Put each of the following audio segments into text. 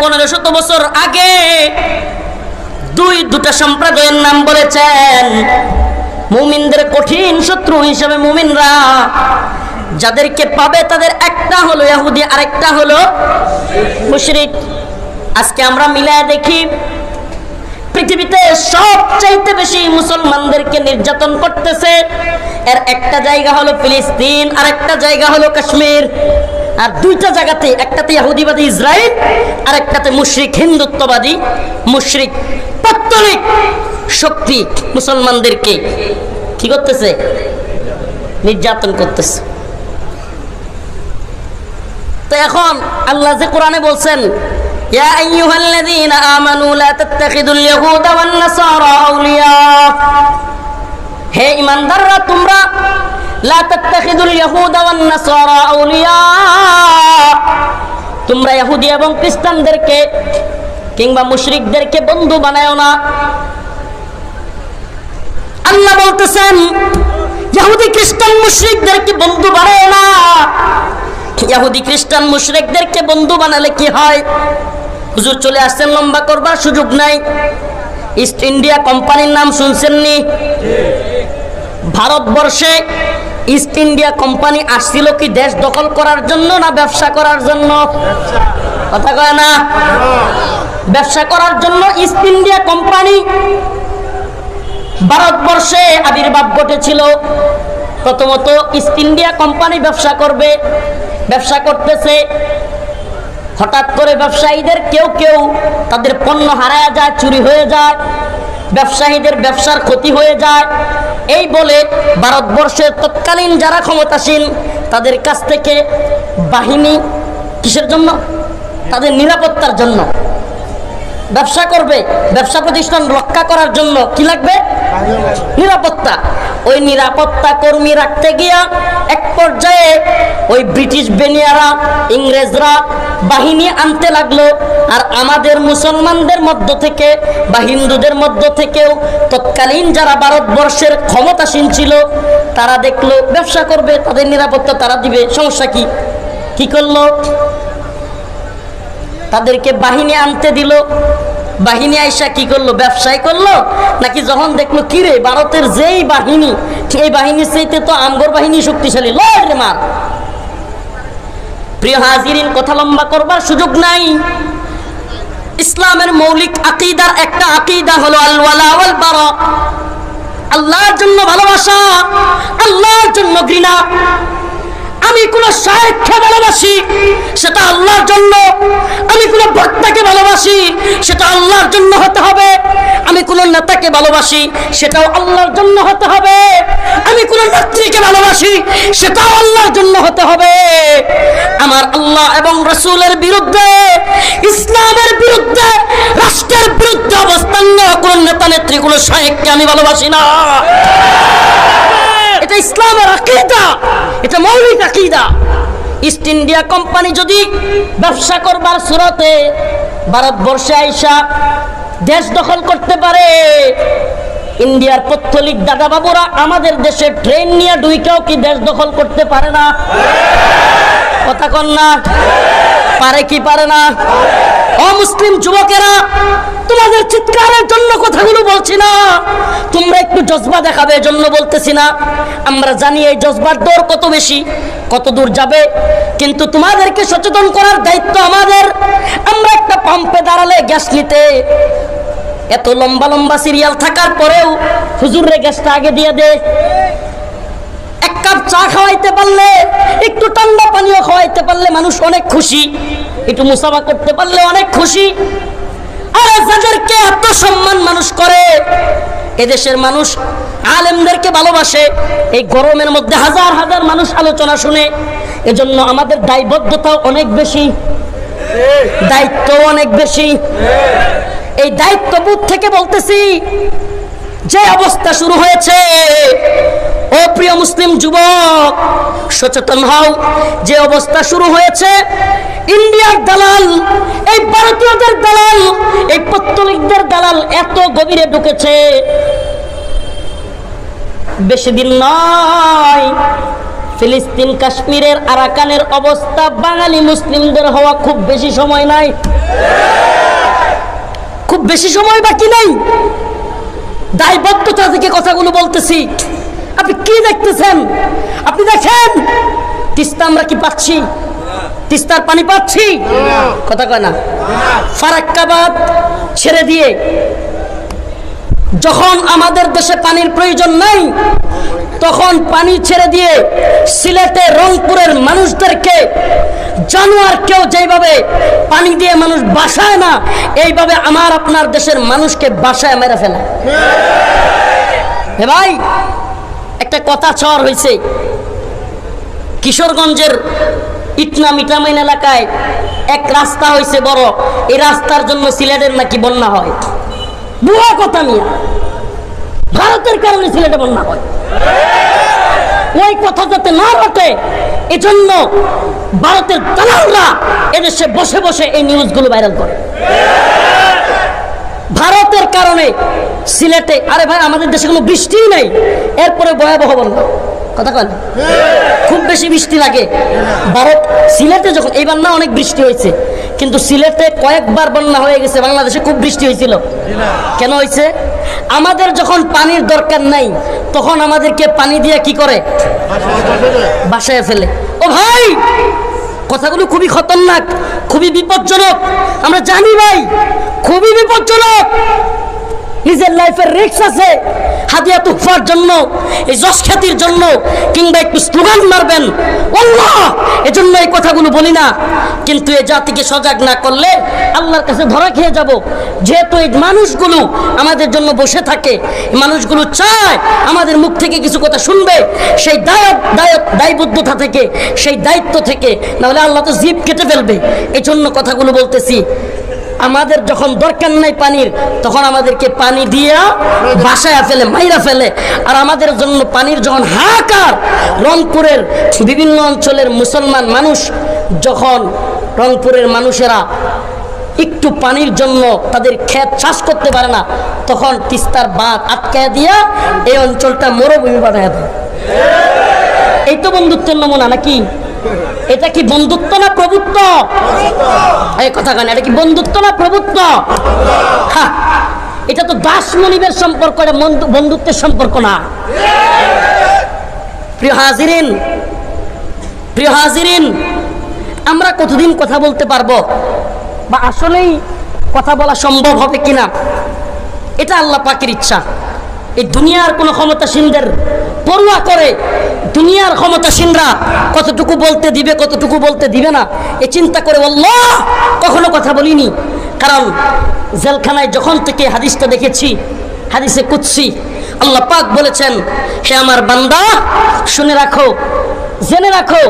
পনেরো শত বছর আগে সম্প্রদায়ের নাম বলেছেন। মুমিনদের কঠিন শত্রু মুমিনরা যাদেরকে পাবে তাদের একটা হলো ইহুদি আরেকটা হলো মুশরিক। আজকে আমরা মিলায় দেখি, পৃথিবীতে সবচাইতে বেশি মুসলমানদেরকে নির্যাতন করতেছে। এর একটা জায়গা হলো ফিলিস্তিন আর একটা জায়গা হলো কাশ্মীর। আর দুইটা জায়গাতে একটাতে ইহুদিবাদী ইসরায়েল আর একটাতে মুশরিক হিন্দুত্ববাদী মুশরিক পত্তলিক শক্তি মুসলমানদেরকে কি করতেছে নির্যাতন করতেছে তো এখন আল্লাহ যে কোরআনে বলছেন يا أيها الذين آمنوا لا تتخذوا اليهود والنصارى أولياء হে ইমানদাররা, তোমরা তোমরা ইহুদি এবং খ্রিস্টানদেরকে কিংবা মুশরিকদেরকে বন্ধু বানায়ও না। আল্লাহ বলতেছেন, ইহুদি, খ্রিস্টান, মুশরিকদেরকে বন্ধু বানায় না। ইহুদি, খ্রিস্টান, মুশরিকদেরকে বন্ধু বানালে কি হয়? হুজুর চলে আসছেন, লম্বা করবার সুযোগ নাই। ইস্ট ইন্ডিয়া কোম্পানির নাম শুনছেননি? ভারতবর্ষে ইস্ট ইন্ডিয়া কোম্পানি আসছিল কি দেশ দখল করার জন্য না ব্যবসা করার জন্য? কথা কয় না? ব্যবসা করার জন্য ইস্ট ইন্ডিয়া কোম্পানি ভারতবর্ষে আবির্ভাব ঘটেছিল। প্রথমত ইস্ট ইন্ডিয়া কোম্পানি ব্যবসা করবে, ব্যবসা করতেছে। হঠাৎ করে ব্যবসায়ীদের কেউ কেউ তাদের পণ্য হারায় যায়, চুরি হয়ে যায়। ব্যবসায়ীদের ব্যবসার ক্ষতি হয়ে যায়। এই বলে ভারতবর্ষের তৎকালীন যারা ক্ষমতাসীন, তাদের কাছ থেকে বাহিনী কিসের জন্য? তাদের নিরাপত্তার জন্য। ব্যবসা করবে, ব্যবসা প্রতিষ্ঠান রক্ষা করার জন্য কি লাগবে? নিরাপত্তা। ওই নিরাপত্তা কর্মী রাখতে গিয়া এক পর্যায়ে ওই ব্রিটিশ বেনিয়ারা, ইংরেজরা বাহিনী আনতে লাগল। আর আমাদের মুসলমানদের মধ্য থেকে বা হিন্দুদের মধ্য থেকেও তৎকালীন যারা ভারতবর্ষের ক্ষমতাসীন ছিল, তারা দেখল, ব্যবসা করবে, তাদের নিরাপত্তা তারা দিবে, সমস্যা কি? কি করল? তাদেরকে বাহিনী আনতে দিল। বাহিনী আইসা কি করল? ব্যবসায় করল? নাকি যখন দেখল, কিরে, ভারতের যেই বাহিনী এই বাহিনীর চাইতে তো আমগর বাহিনী শক্তিশালী। লড় মার! প্রিয় হাজিরিন, কথা লম্বা করবার সুযোগ নাই। ইসলামের মৌলিক আকিদার একটা আকিদা হলো আল্লাহ বারা আল্লাহর জন্য ভালোবাসা, আল্লাহর জন্য ঘৃণা। আমি কোন শায়েখকে ভালোবাসি, সেটা আল্লাহর জন্য। আমি কোন ভক্তাকে ভালোবাসি, সেটা আল্লাহর জন্য হতে হবে। আমি কোন নেতাকে ভালোবাসি, সেটাও আল্লাহর জন্য হতে হবে। আমি কোন নেত্রীকে ভালোবাসি, সেটাও আল্লাহর জন্য হতে হবে। আমার আল্লাহ এবং রসুলের বিরুদ্ধে, ইসলামের বিরুদ্ধে, রাষ্ট্রের বিরুদ্ধে অবস্থান নেওয়া কোন নেতা নেত্রী কোন শায়েখকে আমি ভালোবাসি না। এটা ইসলামের আকিদা, এটা মৌলিক আকিদা। ইস্ট ইন্ডিয়া কোম্পানি যদি ব্যবসা করবার সুরতে ভারতবর্ষে আইসা দেশ দখল করতে পারে, ইন্ডিয়ার পত্তলিক দাদা বাবুরা আমাদের দেশে ট্রেন নিয়ে দুই কেউ কি দেশ দখল করতে পারে না? কথা কন না। পারে কি পারে না। অমুসলিম যুবকেরা, তোমাদের চিৎকারের জন্য কথাগুলো বলছি না। তোমরা একটু জজবা দেখাবে জন্য বলতেছি না। আমরা জানি এই জজবার দৌড় কত বেশি, কত দূর যাবে। কিন্তু তোমাদেরকে সচেতন করার দায়িত্ব আমাদের। আমরা একটা পাম্পে দাঁড়ালে গ্যাস নিতে। এত লম্বা লম্বা সিরিয়াল থাকার পরেও হুজুরে গ্যাসটা আগে দিয়ে দে। কাপ চা খাওয়াইতে পারলে, একটু ঠান্ডা পানীয় খাওয়াইতে পারলে মানুষ অনেক খুশি। একটু মুসাফা করতে পারলে অনেক খুশি। করে, এদেশের মানুষ আলেমদেরকে ভালোবাসে। এই গরমের মধ্যে হাজার হাজার মানুষ আলোচনা শুনে, এজন্য আমাদের দায়বদ্ধতাও অনেক বেশি অনেক বেশি। এই দায়িত্ববোধ থেকে বলতেছি যে অবস্থা শুরু হয়েছে। ও প্রিয় মুসলিম যুবক, সচেতন হও, যে অবস্থা শুরু হয়েছে, ইন্ডিয়ার দালাল, এই ভারতীয়দের দালাল, এই পত্তলিকদের দালাল এত গভীরে ঢুকেছে। বেশি দিন নয়, ফিলিস্তিন, কাশ্মীরের, আরাকানের অবস্থা, বাঙালি মুসলিমদের হওয়া খুব বেশি সময় নাই। খুব বেশি সময় বাকি নাই। দায়বদ্ধতা থেকে কথাগুলো বলতেছি। আপনি কি দেখতেছেন? আপনি দেখেন? তিস্তা আমরা কি পাচ্ছি? তিস্তার পানি পাচ্ছি? কথা কয় না? ফারাক্কাবাদ ছেড়ে দিয়ে, যখন আমাদের দেশে পানির প্রয়োজন নাই তখন পানি ছেড়ে দিয়ে সিলেটে রংপুরের মানুষদেরকে জানোয়ার কেউ যেভাবে পানি দিয়ে মানুষ বাসায় না, এইভাবে আমার আপনার দেশের মানুষকে বাসায় মেরে ফেলে। হে ভাই, একটা কথা চর হয়েছে কিশোরগঞ্জের ইটনা মিটামাইন এলাকায় এক রাস্তা হয়েছে বড়। এই রাস্তার জন্য সিলেটের নাকি বন্যা হয়। বুয়া কথা মিয়া ভারতের কারণে সিলেটে বন্যা হয়। ওই কথা যাতে না ঘটে, এজন্য ভারতের দালালরা এদেশে বসে বসে এই নিউজগুলো ভাইরাল করে। ভারতের কারণে সিলেটে, আরে ভাই, আমাদের দেশে কোনো বৃষ্টিই নেই, এরপরে ভয়াবহ বন্যা। কথা কন? খুব বেশি বৃষ্টি লাগে। ভারত, সিলেটে যখন, এইবার না অনেক বৃষ্টি হয়েছে, কিন্তু সিলেটে কয়েকবার বন্যা হয়ে গেছে, বাংলাদেশে খুব বৃষ্টি হয়েছিল। কেন হয়েছে? আমাদের যখন পানির দরকার নাই তখন আমাদেরকে পানি দিয়ে কি করে? বাসায় ফেলে। ও ভাই, কথাগুলো খুবই খতরনাক, খুবই বিপজ্জনক। আমরা জানি ভাই, খুবই বিপজ্জনক। নিজের লাইফের রিক্স আছে হাতিয়া তুফার জন্য, এই যশ খ্যাতির জন্য, কিংবা একটু স্লোগান মারবেন। এজন্য এই কথাগুলো বলি না। কিন্তু এই জাতিকে সজাগ না করলে আল্লাহর কাছে ধরা খেয়ে যাব। যেহেতু এই মানুষগুলো আমাদের জন্য বসে থাকে, মানুষগুলো চায় আমাদের মুখ থেকে কিছু কথা শুনবে, সেই দায়ক দায়ক, দায়বদ্ধতা থেকে, সেই দায়িত্ব থেকে, নাহলে আল্লাহ তো জীব কেটে ফেলবে। এই জন্য কথাগুলো বলতেছি আমাদের যখন দরকার নাই পানির, তখন আমাদেরকে পানি দিয়া বাসায় ফেলে, মাইরা ফেলে। আর আমাদের জন্য পানির যখন হাহাকার, রংপুরের বিভিন্ন অঞ্চলের মুসলমান মানুষ যখন রংপুরের মানুষেরা একটু পানির জন্য তাদের ক্ষেত চাষ করতে পারে না, তখন তিস্তার বাঁধ আটকায় দিয়া এই অঞ্চলটা মরুভূমি বানায় দেয়। এই তো বন্ধুত্বের নমুনা নাকি? এটা কি বন্ধুত্ব না প্রভুত্ব? এই কথা কেন এটা কি বন্ধুত্ব না প্রভুত্ব? হ্যাঁ, এটা তো দাস মনিবের সম্পর্ক বন্ধুত্বের সম্পর্ক না। প্রিয় হাজিরিন প্রিয় হাজিরিন আমরা কতদিন কথা বলতে পারব? বা আসলেই কথা বলা সম্ভব হবে কিনা? এটা আল্লাহ পাকের ইচ্ছা। এই দুনিয়ার কোনো ক্ষমতাসীনদের পড়ুয়া করে দুনিয়ার ক্ষমতাসীনরা কতটুকু বলতে দিবে, কতটুকু বলতে দিবে না, এ চিন্তা করে আল্লাহ কখনো কথা বলিনি। কারণ জেলখানায় যখন থেকে হাদিসটা দেখেছি, হাদিসে কুৎসি আল্লাহ পাক বলেছেন, হে আমার বান্দা, শুনে রাখো, জেনে রাখো,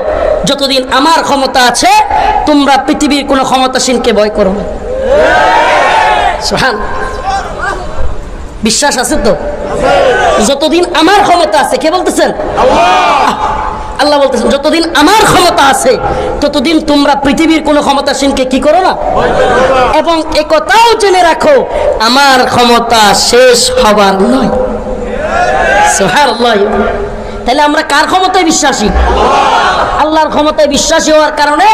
যতদিন আমার ক্ষমতা আছে, তোমরা পৃথিবীর কোনো ক্ষমতাসীনকে ভয় করো না। সোহান বিশ্বাস আছে তো? যতদিন আমার ক্ষমতা আছে, কে বলতেছেন? আল্লাহ বলতেছেন, যতদিন আমার ক্ষমতা আছে, ততদিন তোমরা পৃথিবীর কোনো ক্ষমতাসীনকে কি করো না? এবং একথাও জেনে রাখো, আমার ক্ষমতা শেষ হবার নয়। তাহলে আমরা কার ক্ষমতায় বিশ্বাসী? আল্লাহর ক্ষমতায় বিশ্বাসী হওয়ার কারণে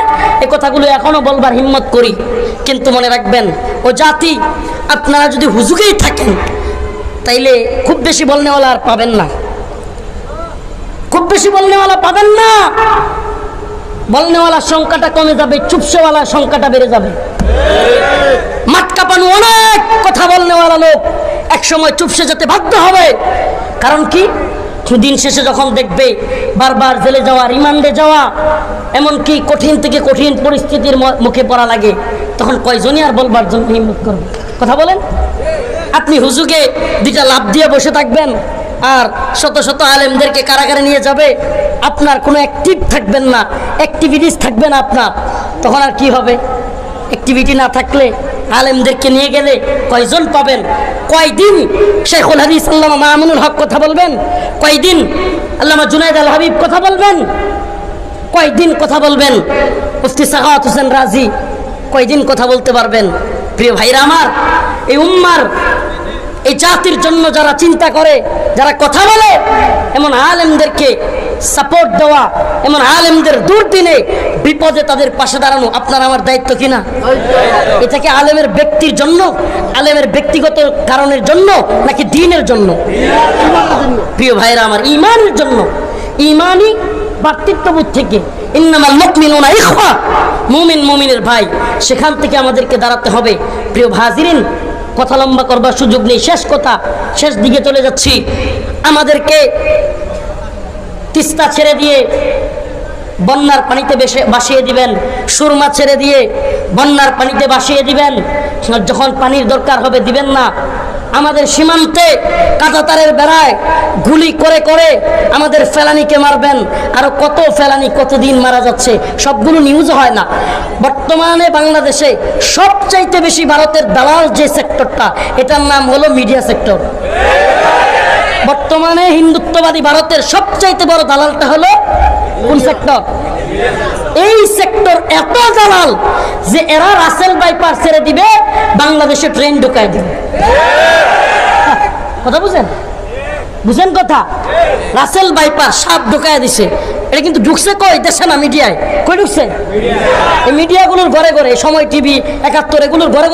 এ কথাগুলো এখনও বলবার হিম্মত করি। কিন্তু মনে রাখবেন, ও জাতি, আপনারা যদি হুজুগেই থাকেন তাইলে খুব বেশি বলনেওয়ালা আর পাবেন না। খুব বেশি বলনেওয়ালা পাবেন না। বলনেওয়ালার সংখ্যাটা কমে যাবে, চুপসেওয়ালার সংখ্যাটা বেড়ে যাবে। মাঠ কাঁপানো অনেক কথা বলনেওয়ালা লোক এক সময় চুপসে যেতে বাধ্য হবে। কারণ কি? দিন শেষে যখন দেখবে বারবার জেলে যাওয়া, রিমান্ডে যাওয়া, এমনকি কঠিন থেকে কঠিন পরিস্থিতির মুখে পড়া লাগে, তখন কয়জনই আর বলবার জন্য হিম্মত করবে? কথা বলেন? আপনি হুজুকে দুইটা লাভ দিয়ে বসে থাকবেন আর শত শত আলেমদেরকে কারাগারে নিয়ে যাবে, আপনার কোনো অ্যাক্টিভ থাকবেন না অ্যাক্টিভিটিস থাকবে না আপনার। তখন আর কি হবে? অ্যাক্টিভিটি না থাকলে আলেমদেরকে নিয়ে গেলে কয়জন পাবেন? কয়দিন শেখুল হাদিস আল্লামা মামুনুল হক কথা বলবেন? কয়দিন আল্লামা জুনাইদ আল হাবিব কথা বলবেন? কয়দিন কথা বলবেন? মুফতি সাখাওয়াত হোসেন রাজি কয়দিন কথা বলতে পারবেন? প্রিয় ভাইরা আমার, এই উম্মার এই জাতির জন্য যারা চিন্তা করে, যারা কথা বলে, এমন আলেমদেরকে সাপোর্ট দেওয়া, এমন আলেমদের দুর্দিনে বিপদে তাদের পাশে দাঁড়ানো, আপনার আমার দায়িত্ব কিনা? এটা কি আলেমের ব্যক্তির জন্য, আলেমের ব্যক্তিগত কারণের জন্য, নাকি দিনের জন্য? প্রিয় ভাইরা, আমার ইমানের জন্য, ইমানই ভাতৃত্ববোধ থেকে। মুমিন মুমিনের ভাই, সেখান থেকে আমাদেরকে দাঁড়াতে হবে। প্রিয় ভাজিরিন কথা লম্বা করবার সুযোগ নেই। শেষ কথা, শেষ দিকে চলে যাচ্ছি। আমাদেরকে তিস্তা ছেড়ে দিয়ে বন্যার পানিতে বেসে বাসিয়ে দিবেন। সুরমা ছেড়ে দিয়ে বন্যার পানিতে বাসিয়ে দিবেন। যখন পানির দরকার হবে দিবেন না। আমাদের সীমান্তে কাঁটাতারের বেড়ায় গুলি করে করে আমাদের ফেলানিকে মারবেন। আরও কত ফেলানি কতদিন মারা যাচ্ছে, সবগুলো নিউজ হয় না। বর্তমানে বাংলাদেশে সবচাইতে বেশি ভারতের দালাল যে সেক্টরটা, এটার নাম হলো মিডিয়া সেক্টর বর্তমানে হিন্দুত্ববাদী ভারতের সবচাইতে বড় দালালটা হলো কোন সেক্টর? এই সেক্টর এত দালাল যে এরা রাসেল বাইপার ছেড়ে দিবে, বাংলাদেশে ট্রেন ঢুকায় দিবে। কথা বুঝেন? বুঝেন কথা? রাসেল বাইপার সাপ ঢুকাই দিছে। এটা কিন্তু ঢুকছে কই? দেশে না মিডিয়ায়? কই ঢুকছে? এই মিডিয়াগুলোর ঘরে ঘরে সময় টিভি, একাত্তর, এগুলোর ঘরে ঘরে